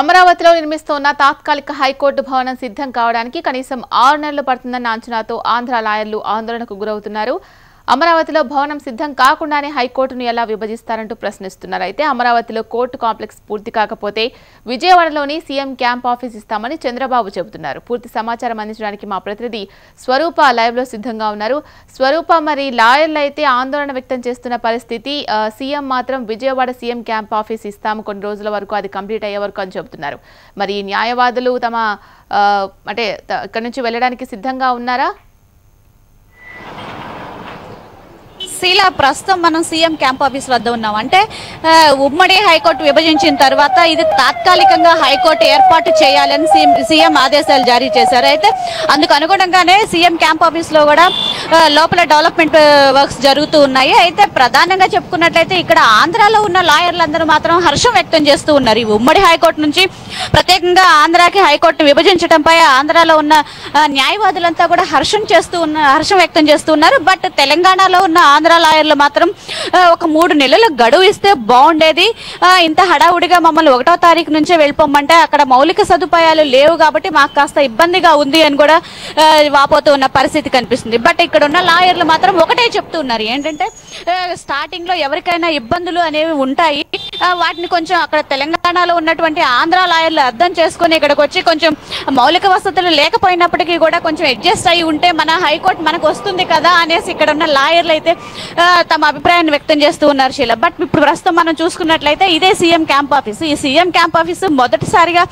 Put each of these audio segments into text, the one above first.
అమరావతిలో నిర్మిస్తోన్న తాత్కాలిక హైకోర్టు భవనం సిద్ధం కావడానికి కనీసం ఆరు నెలలు పడుతుందన్న అంచనాతో ఆంధ్ర లాయర్లు ఆందోళనకు గురవుతున్నారు. అమరావతిలో భవనం సిద్ధం కాకుండానే హైకోర్టును ఎలా విభజిస్తారంటూ ప్రశ్నిస్తున్నారు. అయితే అమరావతిలో కోర్టు కాంప్లెక్స్ పూర్తి కాకపోతే విజయవాడలోని సీఎం క్యాంప్ ఆఫీస్ ఇస్తామని చంద్రబాబు చెబుతున్నారు. పూర్తి సమాచారం అందించడానికి మా ప్రతినిధి స్వరూప లైవ్లో సిద్ధంగా ఉన్నారు. స్వరూప మరి లాయర్లు అయితే ఆందోళన వ్యక్తం చేస్తున్న పరిస్థితి సీఎం మాత్రం విజయవాడ సీఎం క్యాంప్ ఆఫీస్ ఇస్తాము కొన్ని రోజుల వరకు అది కంప్లీట్ అయ్యే వరకు అని చెబుతున్నారు. మరి న్యాయవాదులు తమ అంటే ఇక్కడ నుంచి వెళ్ళడానికి సిద్ధంగా ఉన్నారా? శీల ప్రస్తుతం మనం సీఎం క్యాంప్ ఆఫీస్ వద్ద ఉన్నాం. అంటే ఉమ్మడి హైకోర్టు విభజించిన తర్వాత ఇది తాత్కాలికంగా హైకోర్టు ఏర్పాటు చేయాలని సీఎం సీఎం ఆదేశాలు జారీ చేశారు. అయితే అందుకు అనుగుణంగానే సీఎం క్యాంప్ ఆఫీస్లో కూడా లోపల డెవలప్మెంట్ వర్క్స్ జరుగుతూ ఉన్నాయి. అయితే ప్రధానంగా చెప్పుకున్నట్లయితే ఇక్కడ ఆంధ్రాలో ఉన్న లాయర్లందరూ మాత్రం హర్షం వ్యక్తం చేస్తూ ఉన్నారు. ఈ ఉమ్మడి హైకోర్టు నుంచి ప్రత్యేకంగా ఆంధ్రాకి హైకోర్టు విభజించడంపై ఆంధ్రాలో ఉన్న న్యాయవాదులంతా కూడా హర్షం చేస్తూ ఉన్న హర్షం వ్యక్తం చేస్తూ ఉన్నారు. బట్ తెలంగాణలో ఉన్న ఆంధ్ర లాయర్లు మాత్రం ఒక మూడు నెలల గడువు ఇస్తే బాగుండేది. ఇంత హడావుడిగా మమ్మల్ని ఒకటో తారీఖు నుంచే వెళ్ళిపోమంటే అక్కడ మౌలిక సదుపాయాలు లేవు కాబట్టి మాకు కాస్త ఇబ్బందిగా ఉంది అని కూడా వాపోతూ ఉన్న పరిస్థితి కనిపిస్తుంది. బట్ ఇక్కడ ఉన్న లాయర్లు మాత్రం ఒకటే చెప్తున్నారు. ఏంటంటే స్టార్టింగ్లో స్టార్టింగ్లో ఎవరికైనా ఇబ్బందులు అనేవి ఉంటాయి. వాటిని కొంచెం అక్కడ తెలంగాణలో ఉన్నటువంటి ఆంధ్ర లాయర్లు అర్థం చేసుకొని ఇక్కడికి వచ్చి కొంచెం మౌలిక వసతులు లేకపోయినప్పటికీ కూడా కొంచెం అడ్జస్ట్ అయి ఉంటే మన హైకోర్టు మనకు వస్తుంది కదా అనేసి ఇక్కడ ఉన్న లాయర్లు అయితే తమ అభిప్రాయాన్ని వ్యక్తం చేస్తూ ఉన్నారు శీల. బట్ ఇప్పుడు ప్రస్తుతం మనం చూసుకున్నట్లయితే ఇదే సీఎం క్యాంప్ ఆఫీసు. ఈ సీఎం క్యాంప్ ఆఫీసు మొదటిసారిగా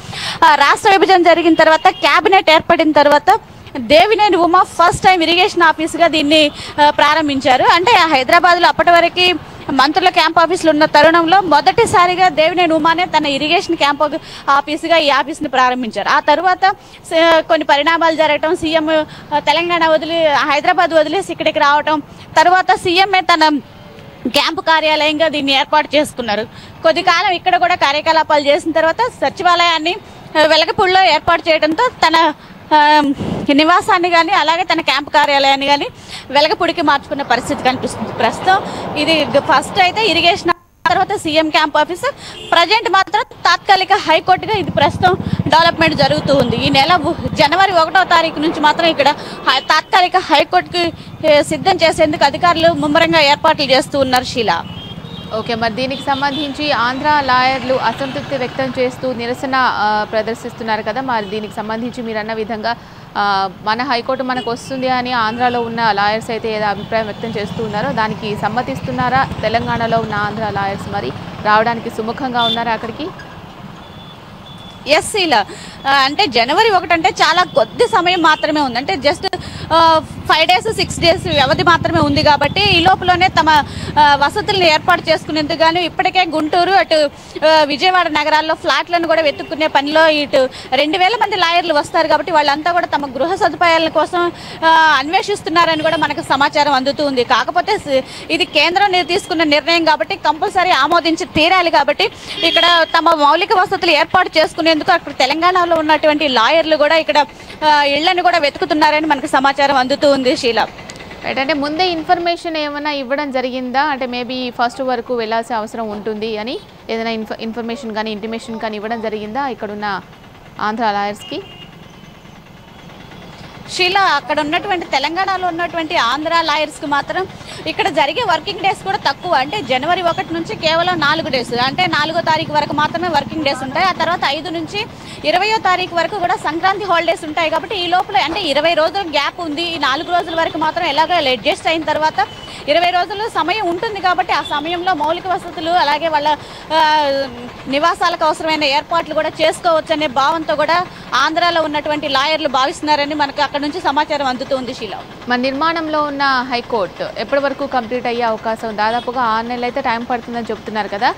రాష్ట్ర విభజన జరిగిన తర్వాత క్యాబినెట్ ఏర్పడిన తర్వాత Devineni Uma first time irrigation ఆఫీస్గా దీన్ని ప్రారంభించారు. అంటే హైదరాబాద్లో అప్పటి వరకు మంత్రుల క్యాంప్ ఆఫీసులు ఉన్న తరుణంలో మొదటిసారిగా దేవినేని ఉమానే తన ఇరిగేషన్ క్యాంప్ ఆఫీసుగా ఈ ఆఫీస్ని ప్రారంభించారు. ఆ తర్వాత కొన్ని పరిణామాలు జరగటం సీఎం తెలంగాణ వదిలి హైదరాబాద్ వదిలేసి ఇక్కడికి రావటం తర్వాత సీఎంఏ తన క్యాంపు కార్యాలయంగా దీన్ని ఏర్పాటు చేసుకున్నారు. కొద్ది కాలం ఇక్కడ కూడా కార్యకలాపాలు చేసిన తర్వాత సచివాలయాన్ని వెలగపూడిలో ఏర్పాటు చేయడంతో తన నివాసాన్ని కానీ అలాగే తన క్యాంప్ కార్యాలయాన్ని కానీ వెలగపూడికి మార్చుకున్న పరిస్థితి కనిపిస్తుంది. ప్రస్తుతం ఇది ఫస్ట్ అయితే ఇరిగేషన్ తర్వాత సీఎం క్యాంప్ ఆఫీస్ ప్రజెంట్ మాత్రం తాత్కాలిక హైకోర్టుగా ఇది ప్రస్తుతం డెవలప్మెంట్ జరుగుతూ ఉంది. ఈ నెల జనవరి ఒకటో తారీఖు నుంచి మాత్రం ఇక్కడ హై- తాత్కాలిక హైకోర్టుకి సిద్ధం చేసేందుకు అధికారులు ముమ్మరంగా ఏర్పాట్లు చేస్తూ ఉన్నారు శీలా. ఓకే మరి దీనికి సంబంధించి ఆంధ్ర లాయర్లు అసంతృప్తి వ్యక్తం చేస్తూ నిరసన ప్రదర్శిస్తున్నారు కదా మరి దీనికి సంబంధించి మీరు అన్న విధంగా మన హైకోర్టు మనకు వస్తుంది అని ఆంధ్రాలో ఉన్న లాయర్స్ అయితే ఏదో అభిప్రాయం వ్యక్తం చేస్తూ ఉన్నారో దానికి సమ్మతిస్తున్నారా? తెలంగాణలో ఉన్న ఆంధ్ర లాయర్స్ మరి రావడానికి సుముఖంగా ఉన్నారా అక్కడికి? ఎస్ ఇలా అంటే జనవరి ఒకటంటే చాలా కొద్ది సమయం మాత్రమే ఉంది. అంటే just five days six days వ్యవధి మాత్రమే ఉంది కాబట్టి ఈ లోపలనే తమ వసతులను ఏర్పాటు చేసుకునేందుకు గాను ఇప్పటికే గుంటూరు అటు విజయవాడ నగరాల్లో ఫ్లాట్లను కూడా వెతుక్కునే పనిలో ఇటు రెండు వేల మంది లాయర్లు వస్తారు కాబట్టి వాళ్ళంతా కూడా తమ గృహ సదుపాయాల కోసం అన్వేషిస్తున్నారని కూడా మనకు సమాచారం అందుతూ ఉంది. కాకపోతే ఇది కేంద్రం తీసుకున్న నిర్ణయం కాబట్టి కంపల్సరీ ఆమోదించి తీరాలి కాబట్టి ఇక్కడ తమ మౌలిక వసతులు ఏర్పాటు చేసుకునేందుకు అక్కడ తెలంగాణలో ఉన్నటువంటి లాయర్లు కూడా ఇక్కడ ఇళ్ళను కూడా వెతుకుతున్నారని మనకు సమాచారం అందుతూ ఉంది శీల. రైట్ అంటే ముందే ఇన్ఫర్మేషన్ ఏమైనా ఇవ్వడం జరిగిందా? అంటే మేబీ ఫస్ట్ వరకు వెళ్ళాల్సిన అవసరం ఉంటుంది అని ఏదైనా ఇన్ఫ ఇన్ఫర్మేషన్ కానీ ఇంటిమేషన్ కానీ ఇవ్వడం జరిగిందా? ఇక్కడున్న ఆంధ్ర లాయర్స్కి షీలా అక్కడ ఉన్నటువంటి తెలంగాణలో ఉన్నటువంటి ఆంధ్ర లాయర్స్కి మాత్రం ఇక్కడ జరిగే వర్కింగ్ డేస్ కూడా తక్కువ. అంటే జనవరి ఒకటి నుంచి కేవలం నాలుగు డేస్. అంటే నాలుగో తారీఖు వరకు మాత్రమే వర్కింగ్ డేస్ ఉంటాయి. ఆ తర్వాత ఐదు నుంచి ఇరవయో తారీఖు వరకు కూడా సంక్రాంతి హాలిడేస్ ఉంటాయి. కాబట్టి ఈ లోపల అంటే ఇరవై రోజుల గ్యాప్ ఉంది. ఈ నాలుగు రోజుల వరకు మాత్రం ఎలాగో అడ్జస్ట్ అయిన తర్వాత ఇరవై రోజులు సమయం ఉంటుంది కాబట్టి ఆ సమయంలో మౌలిక వసతులు అలాగే వాళ్ళ నివాసాలకు అవసరమైన ఏర్పాట్లు కూడా చేసుకోవచ్చనే భావంతో కూడా ఆంధ్రాలో ఉన్నటువంటి లాయర్లు భావిస్తున్నారని మనకు అక్కడ నుంచి సమాచారం అందుతుంది శీలా. మన నిర్మాణంలో ఉన్న హైకోర్టు ఎప్పటి వరకు కంప్లీట్ అయ్యే అవకాశం? దాదాపుగా ఆరు నెలలు అయితే టైం పడుతుందని చెప్తున్నారు కదా.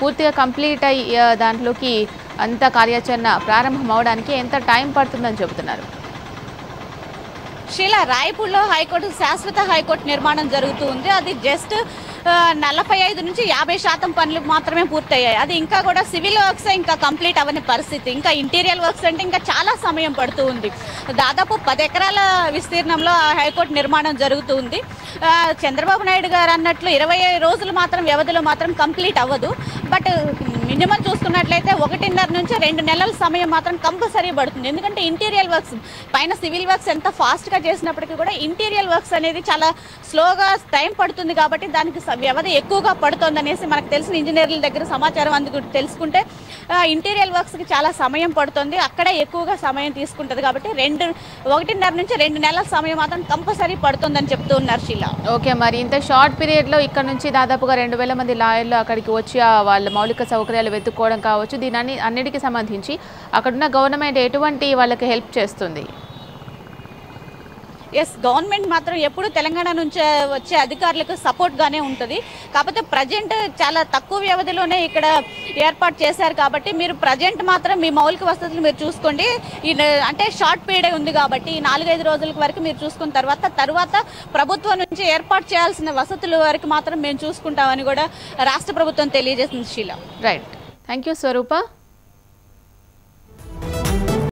పూర్తిగా కంప్లీట్ అయ్యి దాంట్లోకి అంత కార్యాచరణ ప్రారంభం అవడానికి ఎంత టైం పడుతుందని చెబుతున్నారు శీలా రాయపూర్లో హైకోర్టు శాశ్వత హైకోర్టు నిర్మాణం జరుగుతూ ఉంది. అది జస్ట్ నలభై ఐదు నుంచి యాభై శాతం పనులు మాత్రమే పూర్తయ్యాయి. అది ఇంకా కూడా సివిల్ వర్క్స్ ఇంకా కంప్లీట్ అవ్వని పరిస్థితి. ఇంకా ఇంటీరియర్ వర్క్స్ అంటే ఇంకా చాలా సమయం పడుతూ ఉంది. దాదాపు పది ఎకరాల విస్తీర్ణంలో హైకోర్టు నిర్మాణం జరుగుతూ ఉంది. చంద్రబాబు నాయుడు గారు అన్నట్లు ఇరవై రోజులు మాత్రం వ్యవధిలో మాత్రం కంప్లీట్ అవ్వదు. బట్ మినిమం చూసుకున్నట్లయితే ఒకటిన్నర నుంచి రెండు నెలల సమయం మాత్రం కంపల్సరీ పడుతుంది. ఎందుకంటే ఇంటీరియర్ వర్క్స్ పైన సివిల్ వర్క్స్ ఎంత ఫాస్ట్గా చేసినప్పటికీ కూడా ఇంటీరియర్ వర్క్స్ అనేది చాలా స్లోగా టైం పడుతుంది కాబట్టి దానికి స- వ్యవధి ఎక్కువగా పడుతుంది అనేసి మనకు తెలిసిన ఇంజనీర్ల దగ్గర సమాచారం అందుకు తెలుసుకుంటే ఇంటీరియర్ వర్క్స్కి చాలా సమయం పడుతుంది. అక్కడే ఎక్కువగా సమయం తీసుకుంటుంది కాబట్టి రెండు ఒకటిన్నర నుంచి రెండు నెలల సమయం మాత్రం కంపల్సరీ పడుతుందని చెప్తూ ఉన్నారు షీలా. ఓకే మరి ఇంత షార్ట్ పీరియడ్లో ఇక్కడ నుంచి దాదాపుగా రెండు వేల మంది లాయర్లు అక్కడికి వచ్చి ఆ వాళ్ళ మౌలిక సౌకర్యాలు వెతుక్కోవడం కావచ్చు దీని అన్నిటికీ సంబంధించి అక్కడున్న గవర్నమెంట్ ఎటువంటి వాళ్ళకి హెల్ప్ చేస్తుంది? ఎస్ గవర్నమెంట్ మాత్రం ఎప్పుడు తెలంగాణ నుంచి వచ్చే అధికారులకు సపోర్ట్గానే ఉంటుంది. కాకపోతే ప్రజెంట్ చాలా తక్కువ వ్యవధిలోనే ఇక్కడ ఏర్పాటు చేశారు కాబట్టి మీరు ప్రజెంట్ మాత్రం మీ మౌలిక వసతులు మీరు చూసుకోండి. అంటే షార్ట్ పీరియడ్ ఉంది కాబట్టి ఈ నాలుగైదు రోజుల వరకు మీరు చూసుకున్న తర్వాత తర్వాత ప్రభుత్వం నుంచి ఏర్పాటు చేయాల్సిన వసతుల వరకు మాత్రం మేము చూసుకుంటామని కూడా రాష్ట్ర ప్రభుత్వం తెలియజేసింది శీల. Right thank you Swaroopa